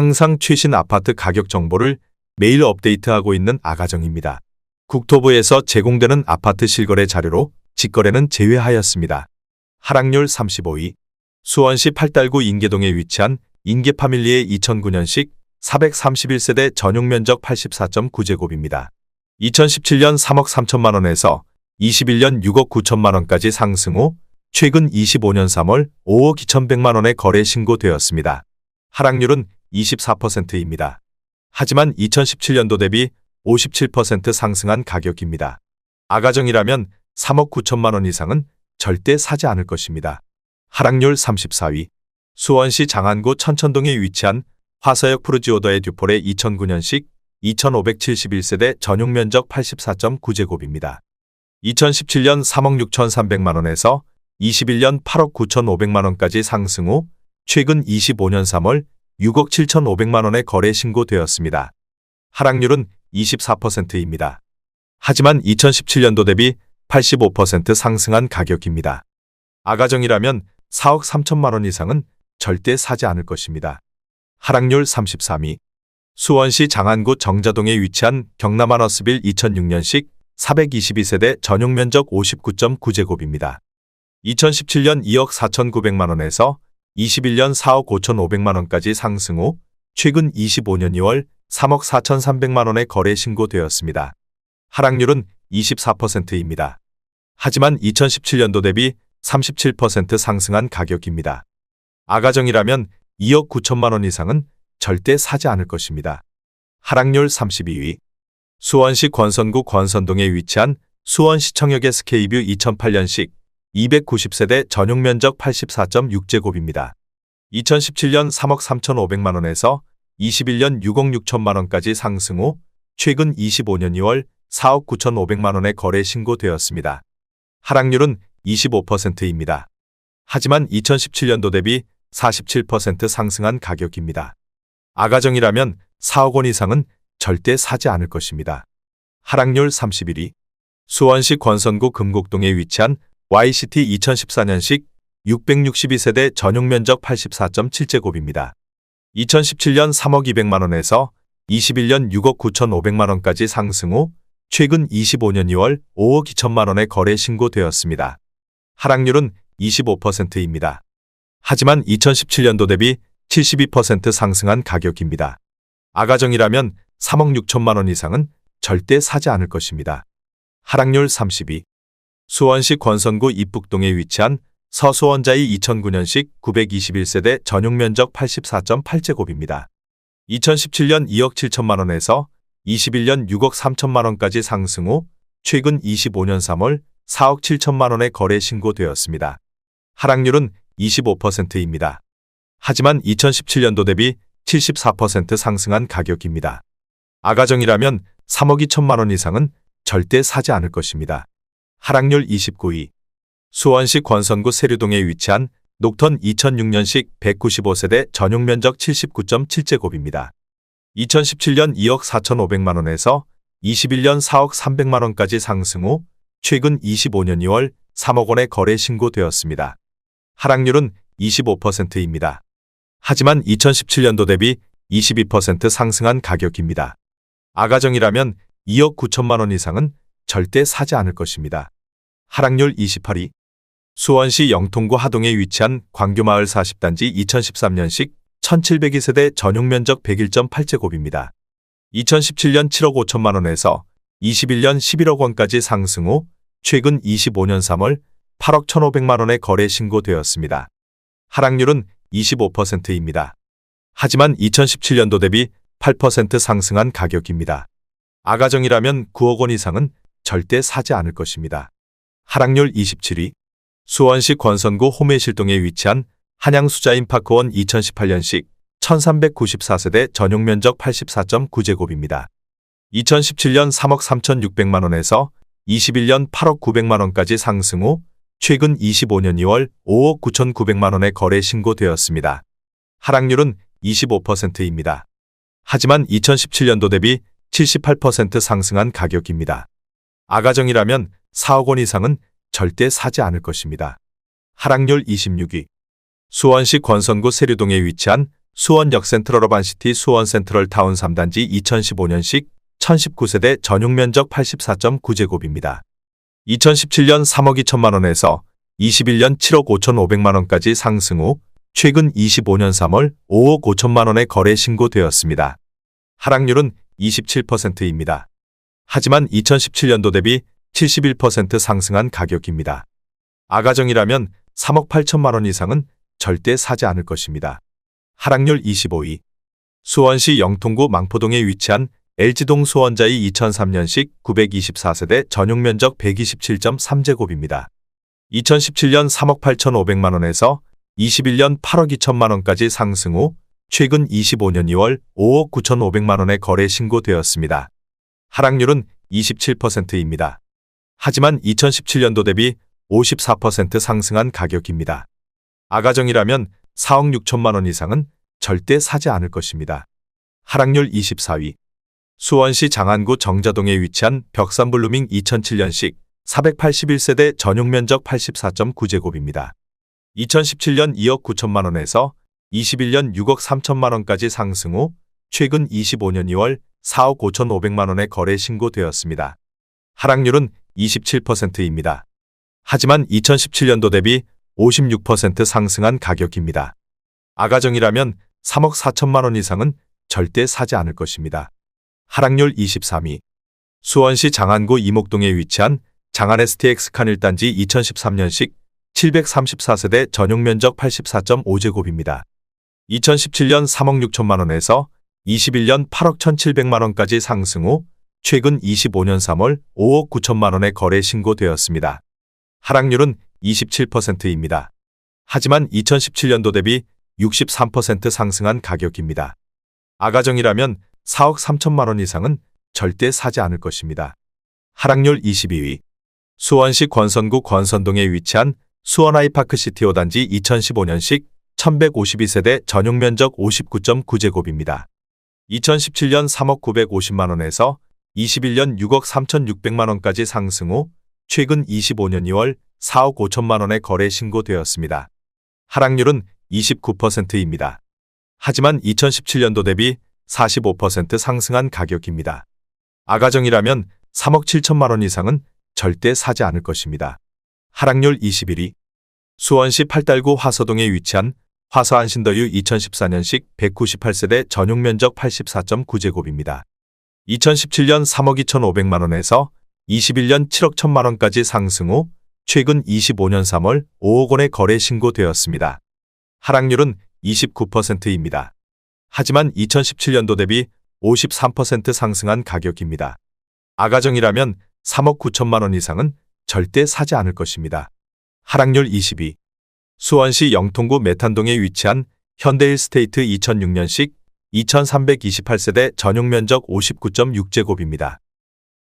항상 최신 아파트 가격 정보를 매일 업데이트하고 있는 아가정입니다. 국토부에서 제공되는 아파트 실거래 자료로 직거래는 제외하였습니다. 하락률 35위 수원시 팔달구 인계동에 위치한 인계파밀리의 2009년식 431세대 전용 면적 84.9제곱입니다. 2017년 3억 3천만 원에서 21년 6억 9천만 원까지 상승 후 최근 25년 3월 5억 2,100만 원에 거래 신고되었습니다. 하락률은 24%입니다. 하지만 2017년도 대비 57% 상승한 가격입니다. 아가정이라면 3억 9천만 원 이상은 절대 사지 않을 것입니다. 하락률 34위 수원시 장안구 천천동에 위치한 화서역 푸르지오더의 듀폴의 2009년식 2571세대 전용 면적 84.9제곱입니다. 2017년 3억 6,300만 원에서 21년 8억 9,500만 원까지 상승 후 최근 25년 3월 6억 7,500만 원에 거래 신고되었습니다. 하락률은 24%입니다. 하지만 2017년도 대비 85% 상승한 가격입니다. 아가정이라면 4억 3천만 원 이상은 절대 사지 않을 것입니다. 하락률 33위 수원시 장안구 정자동에 위치한 경남아너스빌 2006년식 422세대 전용 면적 59.9제곱입니다. 2017년 2억 4,900만 원에서 21년 4억 5,500만 원까지 상승 후 최근 25년 2월 3억 4,300만 원에 거래 신고되었습니다. 하락률은 24%입니다. 하지만 2017년도 대비 37% 상승한 가격입니다. 아가정이라면 2억 9천만 원 이상은 절대 사지 않을 것입니다. 하락률 32위 수원시 권선구 권선동에 위치한 수원시청역의 스케이뷰 2008년식 290세대 전용 면적 84.6제곱입니다. 2017년 3억 3,500만 원에서 21년 6억 6천만 원까지 상승 후 최근 25년 2월 4억 9,500만 원에 거래 신고되었습니다. 하락률은 25%입니다. 하지만 2017년도 대비 47% 상승한 가격입니다. 아가정이라면 4억 원 이상은 절대 사지 않을 것입니다. 하락률 31위 수원시 권선구 금곡동에 위치한 YCT 2014년식 662세대 전용 면적 84.7제곱입니다. 2017년 3억 200만 원에서 21년 6억 9,500만 원까지 상승 후 최근 25년 2월 5억 2천만 원에 거래 신고되었습니다. 하락률은 25%입니다. 하지만 2017년도 대비 72% 상승한 가격입니다. 아가정이라면 3억 6천만 원 이상은 절대 사지 않을 것입니다. 하락률 32 수원시 권선구 입북동에 위치한 서수원자이 2009년식 921세대 전용 면적 84.8제곱입니다. 2017년 2억 7천만 원에서 21년 6억 3천만 원까지 상승 후 최근 25년 3월 4억 7천만 원에 거래 신고되었습니다. 하락률은 25%입니다. 하지만 2017년도 대비 74% 상승한 가격입니다. 아가정이라면 3억 2천만 원 이상은 절대 사지 않을 것입니다. 하락률 29위 수원시 권선구 세류동에 위치한 녹턴 2006년식 195세대 전용 면적 79.7제곱입니다. 2017년 2억 4,500만 원에서 21년 4억 300만 원까지 상승 후 최근 25년 2월 3억 원에 거래 신고되었습니다. 하락률은 25%입니다. 하지만 2017년도 대비 22% 상승한 가격입니다. 아가정이라면 2억 9천만 원 이상은 절대 사지 않을 것입니다. 하락률 28위 수원시 영통구 하동에 위치한 광교마을 40단지 2013년식 1702 세대 전용 면적 101.8제곱입니다. 2017년 7억 5천만 원에서 21년 11억 원까지 상승 후 최근 25년 3월 8억 1,500만 원에 거래 신고되었습니다. 하락률은 25%입니다. 하지만 2017년도 대비 8% 상승한 가격입니다. 아가정이라면 9억 원 이상은 절대 사지 않을 것입니다. 하락률 27위 수원시 권선구 호매실동에 위치한 한양수자인파크원 2018년식 1394세대 전용 면적 84.9제곱입니다. 2017년 3억 3,600만 원에서 21년 8억 900만 원까지 상승 후 최근 25년 2월 5억 9,900만 원에 거래 신고되었습니다. 하락률은 25%입니다. 하지만 2017년도 대비 78% 상승한 가격입니다. 아가정이라면 4억 원 이상은 절대 사지 않을 것입니다. 하락률 26위 수원시 권선구 세류동에 위치한 수원역 센트럴 어반시티 수원 센트럴 타운 3단지 2015년식 1019세대 전용 면적 84.9제곱입니다. 2017년 3억 2천만 원에서 21년 7억 5천 5백만 원까지 상승 후 최근 25년 3월 5억 5천만 원에 거래 신고되었습니다. 하락률은 27%입니다. 하지만 2017년도 대비 71% 상승한 가격입니다. 아가정이라면 3억 8천만 원 이상은 절대 사지 않을 것입니다. 하락률 25위. 수원시 영통구 망포동에 위치한 LG동 수원자이 2003년식 924세대 전용 면적 127.3제곱입니다. 2017년 3억 8천5백만 원에서 21년 8억 2천만 원까지 상승 후 최근 25년 2월 5억 9천 5백만 원에 거래 신고되었습니다. 하락률은 27%입니다. 하지만 2017년도 대비 54% 상승한 가격입니다. 아가정이라면 4억 6천만 원 이상은 절대 사지 않을 것입니다. 하락률 24위. 수원시 장안구 정자동에 위치한 벽산블루밍 2007년식 481세대 전용 면적 84.9제곱입니다. 2017년 2억 9천만 원에서 21년 6억 3천만 원까지 상승 후 최근 25년 2월 4억 5천 5백만 원에 거래 신고되었습니다. 하락률은 27%입니다. 하지만 2017년도 대비 56% 상승한 가격입니다. 아가정이라면 3억 4천만 원 이상은 절대 사지 않을 것입니다. 하락률 23위. 수원시 장안구 이목동에 위치한 장안 STX칸 1단지 2013년식 734세대 전용 면적 84.5제곱입니다. 2017년 3억 6천만 원에서 21년 8억 1,700만 원까지 상승 후 최근 25년 3월 5억 9천만 원에 거래 신고되었습니다. 하락률은 27%입니다. 하지만 2017년도 대비 63% 상승한 가격입니다. 아가정이라면 4억 3천만 원 이상은 절대 사지 않을 것입니다. 하락률 22위. 수원시 권선구 권선동에 위치한 수원 아이파크시티 5단지 2015년식 1152세대 전용 면적 59.9제곱입니다. 2017년 3억 950만 원에서 21년 6억 3,600만 원까지 상승 후 최근 25년 2월 4억 5천만 원에 거래 신고되었습니다. 하락률은 29%입니다. 하지만 2017년도 대비 45% 상승한 가격입니다. 아가정이라면 3억 7천만 원 이상은 절대 사지 않을 것입니다. 하락률 21위. 수원시 팔달구 화서동에 위치한 화서안 신더유 2014년식 198세대 전용 면적 84.9제곱입니다. 2017년 3억 2천5백만 원에서 21년 7억 1천만 원까지 상승 후 최근 25년 3월 5억 원에 거래 신고되었습니다. 하락률은 29%입니다. 하지만 2017년도 대비 53% 상승한 가격입니다. 아가정이라면 3억 9천만 원 이상은 절대 사지 않을 것입니다. 하락률 22. 수원시 영통구 메탄동에 위치한 현대일스테이트 2006년식 2328세대 전용 면적 59.6제곱입니다.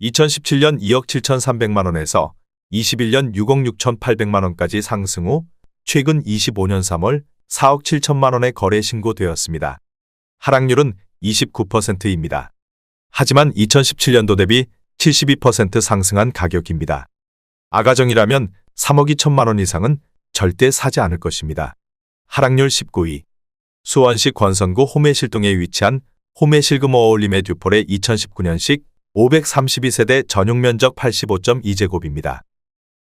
2017년 2억 7,300만 원에서 21년 6억 6,800만 원까지 상승 후 최근 25년 3월 4억 7천만 원에 거래 신고되었습니다. 하락률은 29%입니다. 하지만 2017년도 대비 72% 상승한 가격입니다. 아가정이라면 3억 2천만 원 이상은 절대 사지 않을 것입니다. 하락률 19위. 수원시 권선구 호매실동에 위치한 호매실금 어울림의 듀폴의 2019년식 532세대 전용 면적 85.2제곱입니다.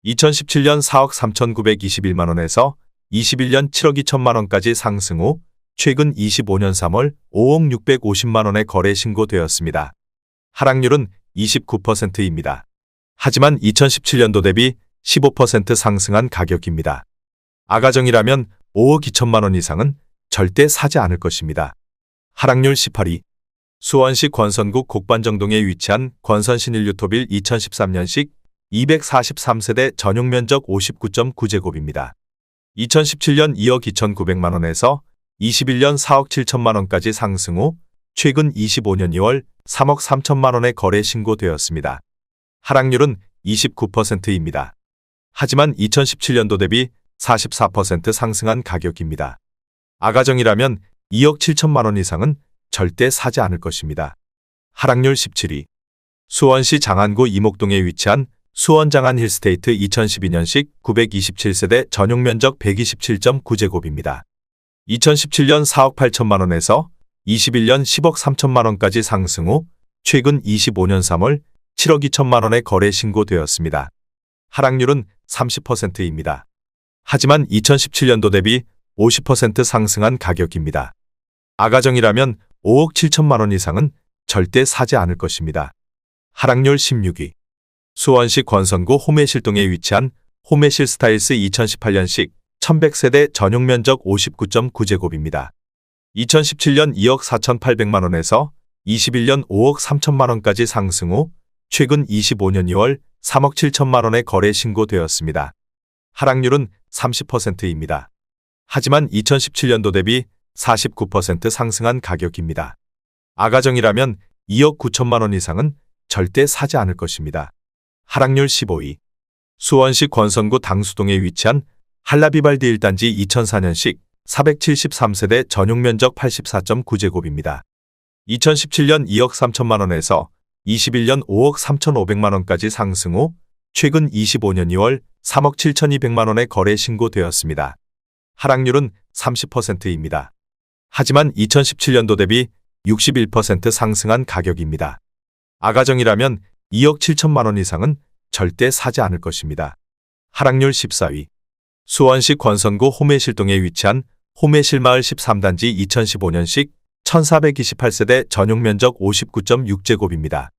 2017년 4억 3,921만 원에서 21년 7억 2천만 원까지 상승 후 최근 25년 3월 5억 650만 원에 거래 신고되었습니다. 하락률은 29%입니다. 하지만 2017년도 대비 15% 상승한 가격입니다. 아가정이라면 5억 2천만 원 이상은 절대 사지 않을 것입니다. 하락률 18위. 수원시 권선구 곡반정동에 위치한 권선신일유토빌 2013년식 243세대 전용 면적 59.9제곱입니다. 2017년 2억 2,900만 원에서 21년 4억 7천만 원까지 상승 후 최근 25년 2월 3억 3천만 원에 거래 신고되었습니다. 하락률은 29%입니다. 하지만 2017년도 대비 44% 상승한 가격입니다. 아가정이라면 2억 7천만 원 이상은 절대 사지 않을 것입니다. 하락률 17위. 수원시 장안구 이목동에 위치한 수원 장안 힐스테이트 2012년식 927세대 전용 면적 127.9제곱입니다. 2017년 4억 8천만 원에서 21년 10억 3천만 원까지 상승 후 최근 25년 3월 7억 2천만 원의 거래 신고되었습니다. 하락률은 30%입니다. 하지만 2017년도 대비 50% 상승한 가격입니다. 아가정이라면 5억 7천만 원 이상은 절대 사지 않을 것입니다. 하락률 16위. 수원시 권선구 호매실동에 위치한 호매실 스타일스 2018년식 1100세대 전용 면적 59.9제곱입니다. 2017년 2억 4,800만 원에서 21년 5억 3천만 원까지 상승 후 최근 25년 2월 3억 7천만 원의 거래 신고되었습니다. 하락률은 30%입니다. 하지만 2017년도 대비 49% 상승한 가격입니다. 아가정이라면 2억 9천만 원 이상은 절대 사지 않을 것입니다. 하락률 15위. 수원시 권선구 당수동에 위치한 한라비발디 1단지 2004년식 473세대 전용 면적 84.9제곱입니다. 2017년 2억 3천만 원에서 21년 5억 3,500만 원까지 상승 후 최근 25년 2월 3억 7,200만 원의 거래 신고되었습니다. 하락률은 30%입니다. 하지만 2017년도 대비 61% 상승한 가격입니다. 아가정이라면 2억 7천만 원 이상은 절대 사지 않을 것입니다. 하락률 14위. 수원시 권선구 호매실동에 위치한 호매실마을 13단지 2015년식 1428세대 전용 면적 59.6제곱입니다.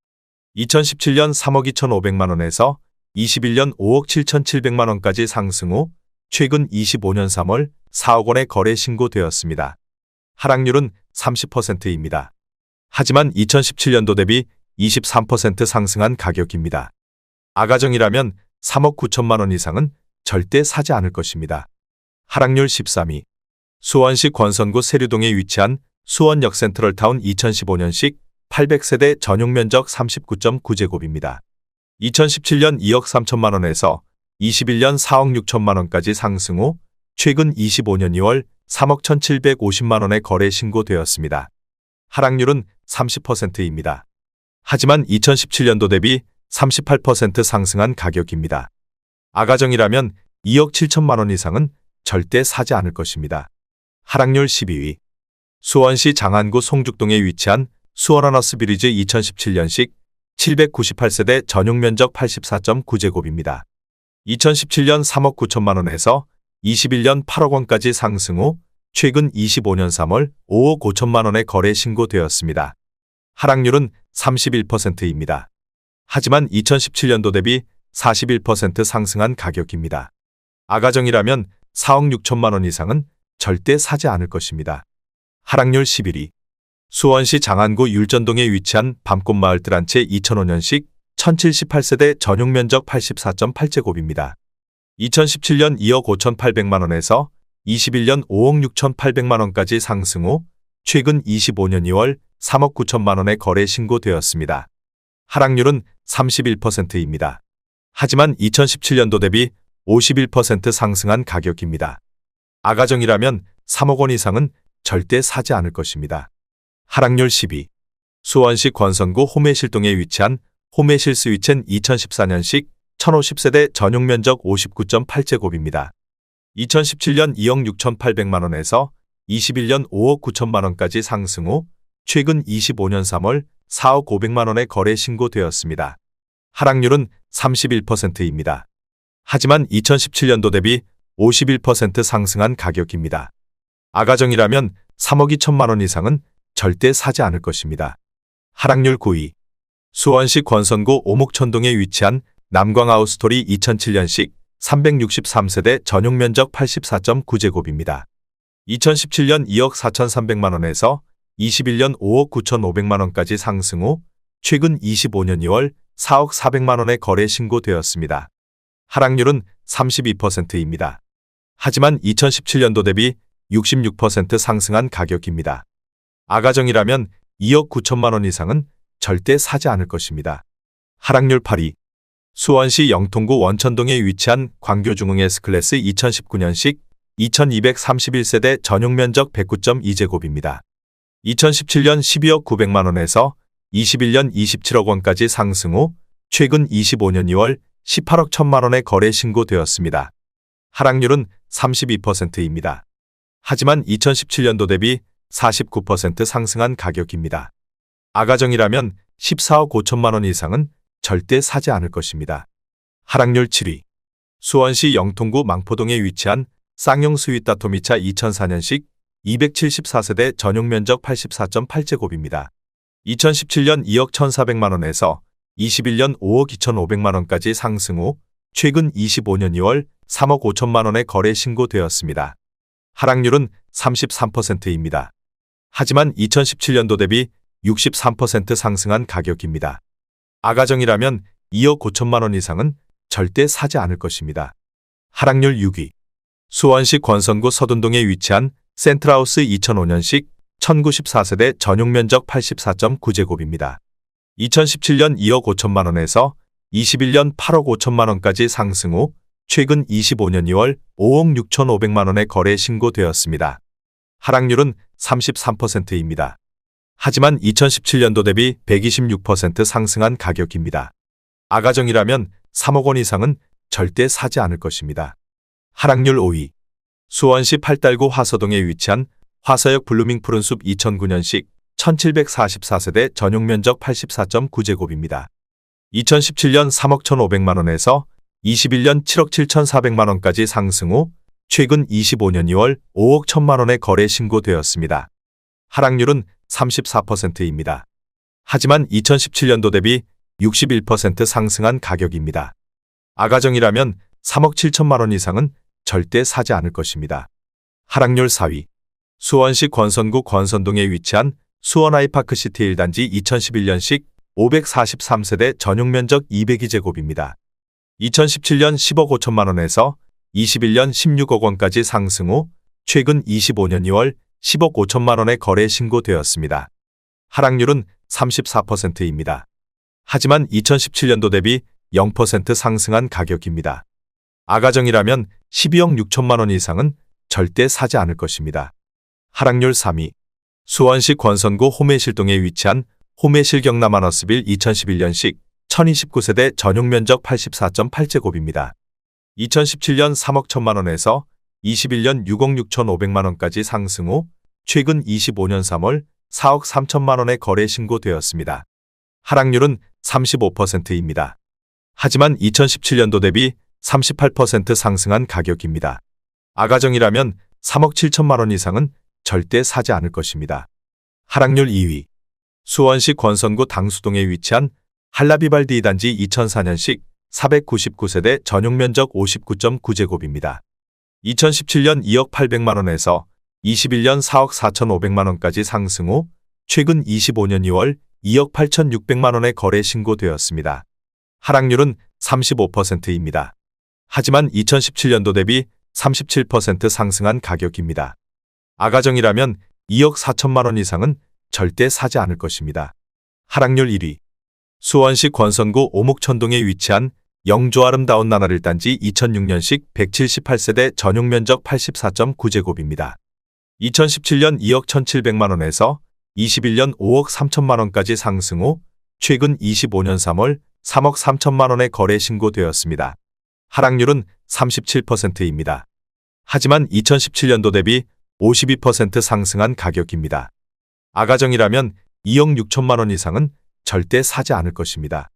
2017년 3억 2,500만 원에서 21년 5억 7,700만 원까지 상승 후 최근 25년 3월 4억 원의 거래 신고되었습니다. 하락률은 30%입니다. 하지만 2017년도 대비 23% 상승한 가격입니다. 아가정이라면 3억 9천만 원 이상은 절대 사지 않을 것입니다. 하락률 13위. 수원시 권선구 세류동에 위치한 수원역 센트럴타운 2015년식 800세대 전용 면적 39.9제곱입니다. 2017년 2억 3천만 원에서 21년 4억 6천만 원까지 상승 후 최근 25년 2월 3억 1,750만 원의 거래 신고되었습니다. 하락률은 30%입니다. 하지만 2017년도 대비 38% 상승한 가격입니다. 아가정이라면 2억 7천만 원 이상은 절대 사지 않을 것입니다. 하락률 12위. 수원시 장안구 송죽동에 위치한 수원하너스 비리즈 2017년식 798세대 전용 면적 84.9제곱입니다. 2017년 3억 9천만 원에서 21년 8억 원까지 상승 후 최근 25년 3월 5억 5천만 원의 거래 신고되었습니다. 하락률은 31%입니다. 하지만 2017년도 대비 41% 상승한 가격입니다. 아가정이라면 4억 6천만 원 이상은 절대 사지 않을 것입니다. 하락률 11위. 수원시 장안구 율전동에 위치한 밤꽃마을 뜰 한 채 2005년식 1078세대 전용 면적 84.8제곱입니다. 2017년 2억 5,800만 원에서 21년 5억 6,800만 원까지 상승 후 최근 25년 2월 3억 9천만 원의 거래 신고되었습니다. 하락률은 31%입니다. 하지만 2017년도 대비 51% 상승한 가격입니다. 아가정이라면 3억 원 이상은 절대 사지 않을 것입니다. 하락률 12. 수원시 권선구 호매실동에 위치한 호매실 스위첸 2014년식 1050세대 전용 면적 59.8제곱입니다. 2017년 2억 6,800만 원에서 21년 5억 9천만 원까지 상승 후 최근 25년 3월 4억 500만 원의 거래 신고되었습니다. 하락률은 31%입니다. 하지만 2017년도 대비 51% 상승한 가격입니다. 아가정이라면 3억 2천만 원 이상은 절대 사지 않을 것입니다. 하락률 9위. 수원시 권선구 오목천동에 위치한 남광아우스토리 2007년식 363세대 전용 면적 84.9제곱입니다. 2017년 2억 4,300만 원에서 21년 5억 9,500만 원까지 상승 후 최근 25년 2월 4억 400만 원의 거래 신고되었습니다. 하락률은 32%입니다. 하지만 2017년도 대비 66% 상승한 가격입니다. 아가정이라면 2억 9천만 원 이상은 절대 사지 않을 것입니다. 하락률 8위. 수원시 영통구 원천동에 위치한 광교중흥 S클래스 2019년식 2231세대 전용 면적 109.2제곱입니다. 2017년 12억 900만 원에서 21년 27억 원까지 상승 후 최근 25년 2월 18억 1천만 원의 거래 신고되었습니다. 하락률은 32%입니다. 하지만 2017년도 대비 49% 상승한 가격입니다. 아가정이라면 14억 5천만 원 이상은 절대 사지 않을 것입니다. 하락률 7위. 수원시 영통구 망포동에 위치한 쌍용 스윗 다토미차 2004년식 274세대 전용 면적 84.8제곱입니다. 2017년 2억 1,400만 원에서 21년 5억 2,500만 원까지 상승 후 최근 25년 2월 3억 5천만 원에 거래 신고되었습니다. 하락률은 33%입니다. 하지만 2017년도 대비 63% 상승한 가격입니다. 아가정이라면 2억 5천만 원 이상은 절대 사지 않을 것입니다. 하락률 6위. 수원시 권선구 서둔동에 위치한 센트라우스 2005년식 1094세대 전용 면적 84.9제곱입니다. 2017년 2억 5천만 원에서 21년 8억 5천만 원까지 상승 후 최근 25년 2월 5억 6천 5백만 원에 거래 신고되었습니다. 하락률은 33%입니다. 하지만 2017년도 대비 126% 상승한 가격입니다. 아가정이라면 3억 원 이상은 절대 사지 않을 것입니다. 하락률 5위. 수원시 팔달구 화서동에 위치한 화서역 블루밍 푸른숲 2009년식 1744세대 전용 면적 84.9제곱입니다. 2017년 3억 1,500만 원에서 21년 7억 7,400만 원까지 상승 후 최근 25년 2월 5억 1천만 원에 거래 신고되었습니다. 하락률은 34%입니다. 하지만 2017년도 대비 61% 상승한 가격입니다. 아가정이라면 3억 7천만 원 이상은 절대 사지 않을 것입니다. 하락률 4위. 수원시 권선구 권선동에 위치한 수원 아이파크시티 1단지 2011년식 543세대 전용 면적 202제곱입니다. 2017년 10억 5천만 원에서 21년 16억 원까지 상승 후 최근 25년 2월 10억 5천만 원에 거래 신고되었습니다. 하락률은 34%입니다. 하지만 2017년도 대비 0% 상승한 가격입니다. 아가정이라면 12억 6천만 원 이상은 절대 사지 않을 것입니다. 하락률 3위. 수원시 권선구 호매실동에 위치한 호매실 경남 아너스빌 2011년식 1029세대 전용 면적 84.8제곱입니다. 2017년 3억 1천만 원에서 21년 6억 6천 5백만 원까지 상승 후 최근 25년 3월 4억 3천만 원에 거래 신고되었습니다. 하락률은 35%입니다. 하지만 2017년도 대비 38% 상승한 가격입니다. 아가정이라면 3억 7천만 원 이상은 절대 사지 않을 것입니다. 하락률 2위. 수원시 권선구 당수동에 위치한 한라비발디 단지 2004년식 499세대 전용 면적 59.9제곱입니다. 2017년 2억 800만 원에서 21년 4억 4,500만 원까지 상승 후 최근 25년 2월 2억 8,600만 원에 거래 신고되었습니다. 하락률은 35%입니다. 하지만 2017년도 대비 37% 상승한 가격입니다. 아가정이라면 2억 4천만 원 이상은 절대 사지 않을 것입니다. 하락률 1위. 수원시 권선구 오목천동에 위치한 영조 아름다운 나날을 단지 2006년식 178세대 전용 면적 84.9제곱입니다. 2017년 2억 1,700만 원에서 21년 5억 3천만 원까지 상승 후 최근 25년 3월 3억 3천만 원에 거래 신고되었습니다. 하락률은 37%입니다. 하지만 2017년도 대비 52% 상승한 가격입니다. 아가정이라면 2억 6천만 원 이상은 절대 사지 않을 것입니다.